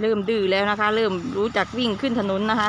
เริ่มดื้อแล้วนะคะ เริ่มรู้จักวิ่งขึ้นถนนนะคะ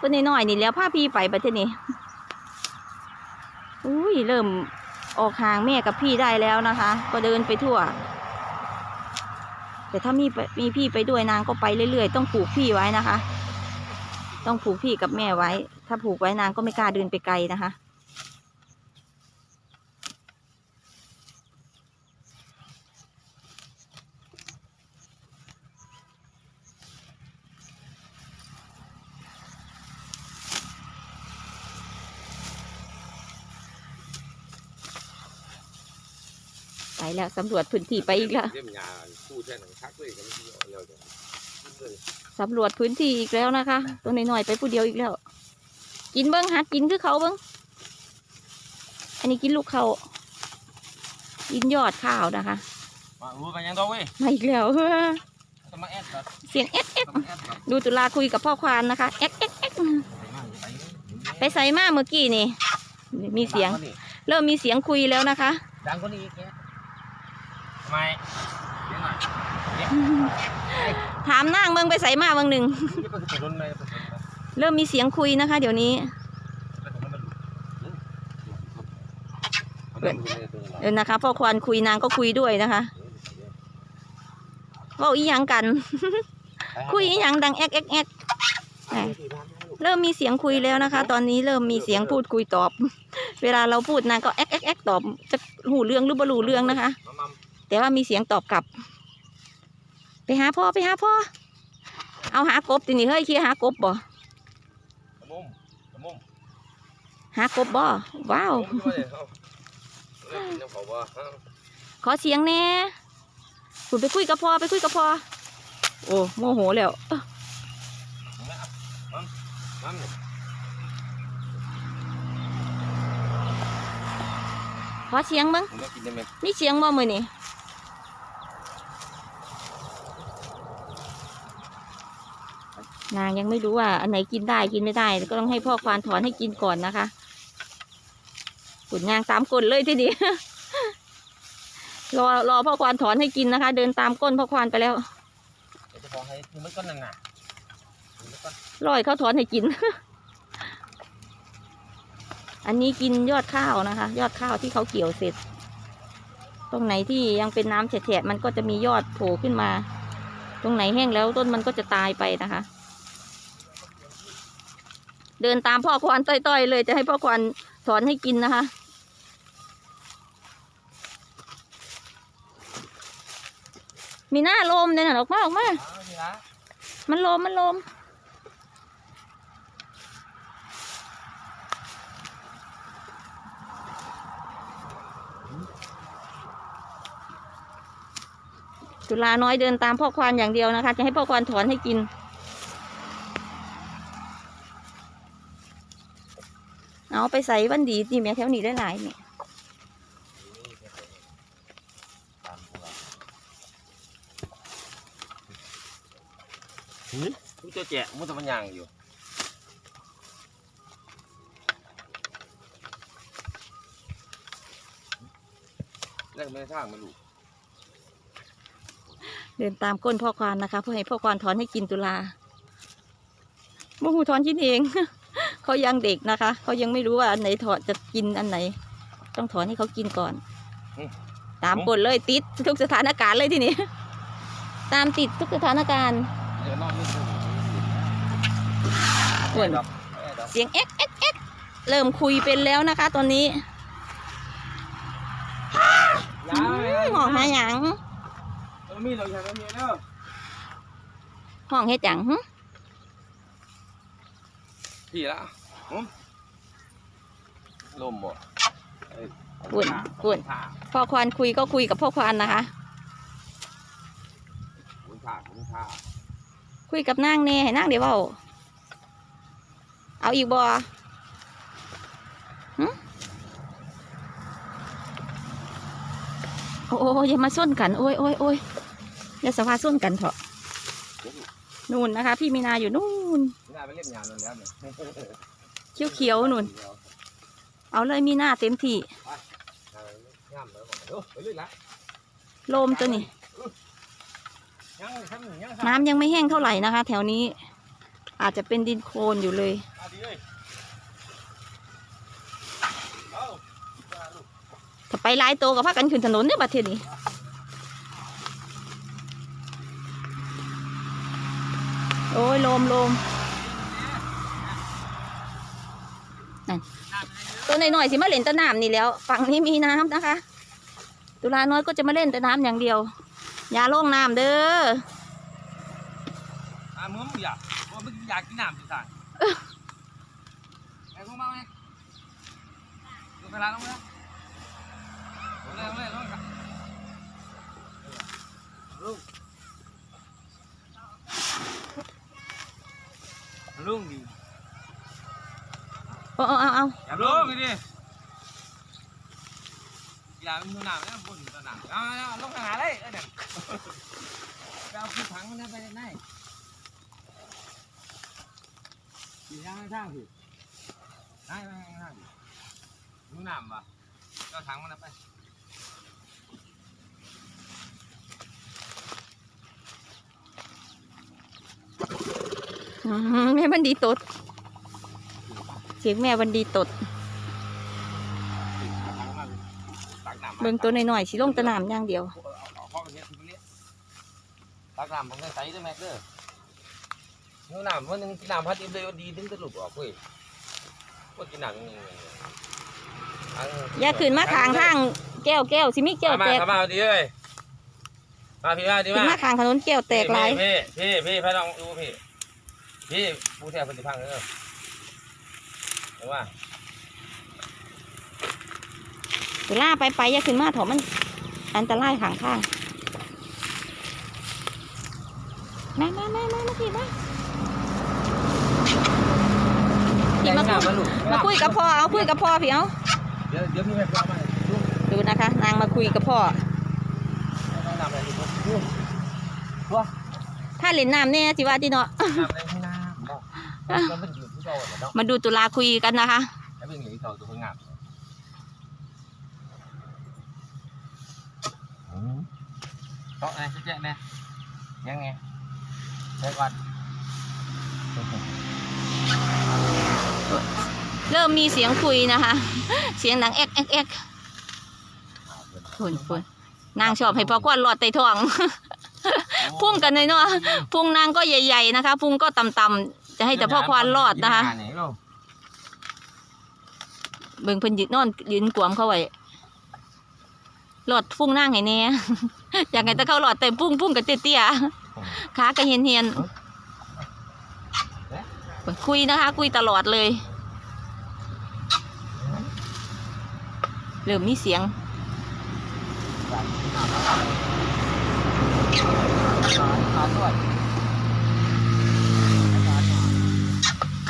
ตัวนี้น้อยนี่แล้วพาพี่ไปประเทศนี้อุ้ยเริ่มออกห่างแม่กับพี่ได้แล้วนะคะ ก็เดินไปทั่ว แต่ถ้ามีมีพี่ไปด้วยนางก็ไปเรื่อยๆ ต้องผูกพี่ไว้นะคะ ต้องผูกพี่กับแม่ไว้ ถ้าผูกไว้นางก็ไม่กล้าเดินไปไกลนะคะ ไปแล้วสำรวจพื้นที่ไปอีกแล้วเล่มยาคู่แท่หนังชักเลยกันที่เอาแล้วจะเลยสำรวจพื้นที่อีกแล้วนะคะ ตัวน้อยๆไปผู้เดียวอีกแล้ว กินเบิ้งหัดกินคือเขาเบิ้งอันนี้กินลูกเขากินยอดข้าวนะคะ มารู้กันยังตัวเว้ยมาอีกแล้วจะมาแอดครับเสียงเอ๊ะเอ๊ะจะมาแอดครับดูตุลาคุยกับพ่อควานนะคะเอ๊ะเอ๊ะเอ๊ะไปใส่มาเมื่อกี้นี่ มีเสียง เริ่มมีเสียงคุยแล้วนะคะดังกว่านี้อีกแกทำ ไมเสียงหน่อยถามนางเบิ้งไปใส่มาเบิ้งหนึ่ง นี่เป็นถนนไหมเป็นถนนไหมเริ่มมีเสียงคุยนะคะ เดี๋ยวนี้ เป็นถนนมันเดินไปเลยตัวเออนะคะพ่อควานคุยนางก็คุยด้วยนะคะเว่าอีหยังกัน คุยอีหยังดังแอ๊กแอ๊กแอ๊กแหมเริ่มมีเสียงคุยแล้วนะคะ ตอนนี้เริ่มมีเสียงพูดคุยตอบ เวลาเราพูดนางก็แอ๊กแอ๊กแอ๊กตอบจะหูเรื่องหรือบ่รู้เรื่องนะคะ มามัม แต่ว่ามีเสียงตอบกลับ ไปหาพ่อไปหาพ่อ เอาหากบทีนี้เฮ้ยเคลียร์หากบบ่กระมุมกระมุมหากบบ่ว้าวผมด้วยเอาเล่นน้ำเขาว่าขอเสียงแน่คุณไปคุยกับพ่อไปคุยกับพ่อโอ้โมโหแล้วมัมขอเสียงมึงผมก็กินได้ไหมมีเสียงบ่มือนี่ นางยังไม่รู้ว่าอันไหนกินได้กินไม่ได้ ก็ต้องให้พ่อควานถอนให้กินก่อนนะคะขุนยางตามก้นเลยทีนี้รอรอพ่อควานถอนให้กินนะคะ เดินตามก้นพ่อควานไปแล้วเดี๋ยวจะบอกให้คือมันก็นั่นน่ะมันก็รอยเขาถอนให้กิน อันนี้กินยอดข้าวนะคะ ยอดข้าวที่เขาเกี่ยวเสร็จ ตรงไหนที่ยังเป็นน้ำแฉะๆมันก็จะมียอดโผล่ขึ้นมา ตรงไหนแห้งแล้วต้นมันก็จะตายไปนะคะ เดินตามพ่อควานต้อยๆ เลยจะให้พ่อควานถอนให้กินนะคะ มีหน้าลมเนี่ยนะออกมาออกมา มันลมมันลมจุฬาน้อยเดินตามพ่อควานอย่างเดียวนะคะ จะให้พ่อควานถอนให้กิน เอาไปใส่วันดีนี่แม่แถวนี้ได้หลายเนี่ยมึงจะแจกมึงจะมันยางอยู่แรกไม่ได้ทางมันลูกเดินตามก้นพ่อควานนะคะ เพื่อให้พ่อควานถอนให้กินตุลาโมหูถอนกินเอง เขายังเด็กนะคะเขายังไม่รู้ว่าอันไหนถอนจะกินอันไหน ต้องถอนให้เขากินก่อนตามกฎเลยติดทุกสถานการณ์เลยทีนี้ ตามติดทุกสถานการณ์เดี๋ยวนอนไม่ถูกโอ้ยดอกแม่ดอกเสียงเอ็กเอ็กเอ็กเริ่มคุยเป็นแล้วนะคะ ตอนนี้ยาวเลยห้องหาหยังเรามีเราอยากเรามีเด้อห้องเฮ็ดหยังหึพี่ละหืม ลมบ่เอ้ยปุ่นปุ่นผ่าพ่อควานคุยก็คุยกับพ่อควานนะคะคุณผ่าคุณผ่าคุยกับนางแน่ให้นางเดี๋ยวเบาเอาอีกบ่หึโอ้โอ้ยอย่ามาส้นกันโอ้ยโอ้ยโอ้ยอย่าสภาส้นกันเถอะนู่นนะคะ พี่มีนาอยู่นู่นไม่ได้ไปเล่นงานนั่นแล้วเนี่ย เขียวๆนู่น เอาเลยมีหน้าเต็มที่งามเลยบอกเออไปเลยละโลมตัวนี้ ยังทำหนึ่งยังน้ำยังไม่แห้งเท่าไหร่นะคะ แถวนี้ อาจจะเป็นดินโคลนอยู่เลยอาดีเลยเอาถ้าไปหลายโตก็พากันขึ้นถนนเนี่ยประเทศนี้ โอ้ยโลมโลมนั่น ตัวหน่อยๆสิมาเล่นแตะน้ำนี่แล้ว ฝั่งนี้มีน้ำนะคะ ตุลาน้อยก็จะมาเล่นแต่น้ำอย่างเดียว อย่าลงน้ำเด้ออะมึงมึงอยากมึงอยากกินน้ำสิสั่งไอ้พวกมาไหมดูเวลาลงเลงเลยลงเลยลงเลยลุงลุงดิ เอาเอาเอาเอาอย่าลุงดิอย่ามันดูน้ำนะบนตัวน้ำเอาเอาลงหาเลยเออเนี่ยไปเอาขึ้นถังมันนะไปไหนขี่ทางทางสิได้ไปทางทางสิดูน้ำปะเอาถังมันนะไปอืมแม่บันดีตด เสียงแม่บันดีตด เบิ่งตัวหน่อยๆสิลงแตะน้ำอย่างเดียว ตักน้ำมันก็ใส่ด้วยแม็กเด้อดูน้ำวันหนึงกินน้ำพัดอิ่มเลยดีถึงจะหลุดออกเว้ยก็กินน้ำนี่อย่าขึ้นมาทางทางแก้วแก้วสิมีแก้วมาแตก มามาดีเลยมาพี่มาดีขึ้นมามาทางถนนแก้วแตกหลาย พี่พี่พี่พี่ลองดูพี่พี่ผู้แทนปฏิพังเออ เห็นว่าตุลาไปไปอย่าขึ้นมาเถอะมัน อันตรายข้างข้างมามามามามาพี่มาพี่มาคุยมาคุยกับพ่อเอาคุยกับพ่อพี่เอาเดี๋ยวเดี๋ยวพี่ไปเอามาดูดูนะคะ นางมาคุยกับพ่อเอาน้ำอะไรดูดูดูถ้าเล่นน้ำเนี่ยจิว่าที่เนาะน้ำอะไรที่น้ำบอกมันเมาดูตุลาคุยกันนะคะแล้วเป็นอย่างนี้เราตัวงาเพราะอะไรเจ๊เนี่ยยังไงเดี๋ยวก่อนเริ่มมีเสียงคุยนะคะ เสียงหนังแอกแอกแอกคุณคุณนางชอบให้พ่อควันหลอดไตท้อง พุ่งกันเลยเนาะ พุ่งนางก็ใหญ่ ๆ นะคะ พุ่งก็ต่ำๆ จะให้แต่พ่อควานรอดนะคะ เบิ่งเพิ่นยืนนอนยืนกวมเข้าไว้หลอดพุ่งนั่งให้แน่อยากให้ตะเข้าหลอดแต่พุ่งพุ่งกับเตี้ยๆขาก็เฮียนเฮียนๆคุยนะคะ คุยตลอดเลยเริ่มมีเสียง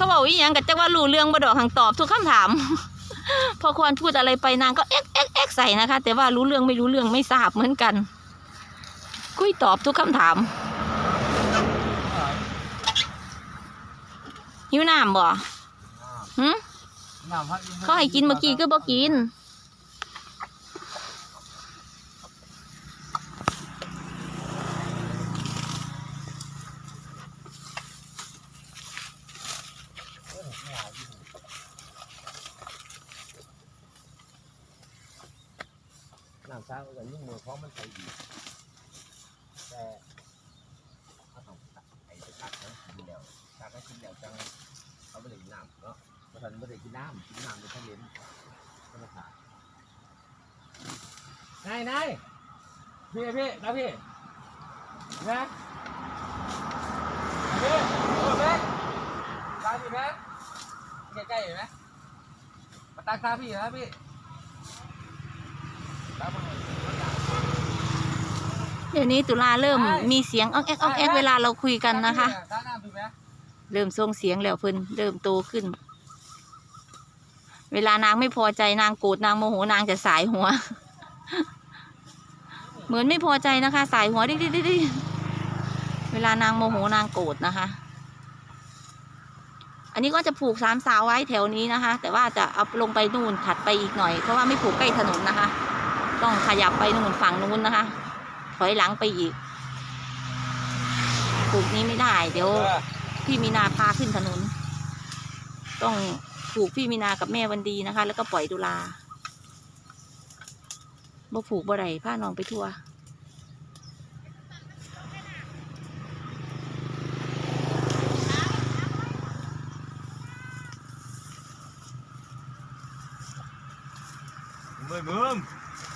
เขาบอกวิยังกับจักว่ารู้เรื่องบ่ดอกหังตอบทุกคำถาม พอควรพูดอะไรไปนางก็เอ๊กเอ๊กเอ๊กใส่นะคะ แต่ว่ารู้เรื่องไม่รู้เรื่องไม่ทราบเหมือนกัน คุยตอบทุกคำถามหิวน้ำบ่หึเขาให้กินเมื่อกี้ก็บ่กิน น้ำซาก็ยุ่งมือเพราะมันใส่ดีแต่ถ้าต้องตัดไอ้ตัดนะกินแล้วตัดให้กินแล้วจังเขาไม่ได้กินน้ำเนาะเพราะฉะนั้นไม่ได้กินน้ำกินน้ำในทะเลนก็มาขาดนายนายพี่พี่นะพี่นะพี่โอ้แม่ตาพี่แม่ใกล้ๆเห็นไหมมาตักตาพี่นะพี่ เดี๋ยวนี้ตุลาเริ่มมีเสียงอ้องแอ๊กอ้องแอ๊กเวลาเราคุยกันนะคะ เริ่มส่งเสียงแล้วเพิ่นเริ่มโตขึ้น เวลานางไม่พอใจนางโกรธนางโมโหนางจะสายหัว เหมือนไม่พอใจนะคะ สายหัวดิดิดิดิเวลานางโมโหนางโกรธนะคะ อันนี้ก็จะผูกสามสาวไว้แถวนี้นะคะ แต่ว่าจะเอาลงไปนู่นถัดไปอีกหน่อย เพราะว่าไม่ผูกใกล้ถนนนะคะ ต้องขยับไปนู่นฝั่งนู้นนะคะถ อยหลังไปอีกผูกนี้ไม่ได้ เดี๋ยว พี่มีนาพาขึ้นถนน ต้องผูกพี่มีนากับแม่วันดีนะคะ แล้วก็ปล่อยดุลาบ่ผูกบ่ไรพาน้องไปทั่วร์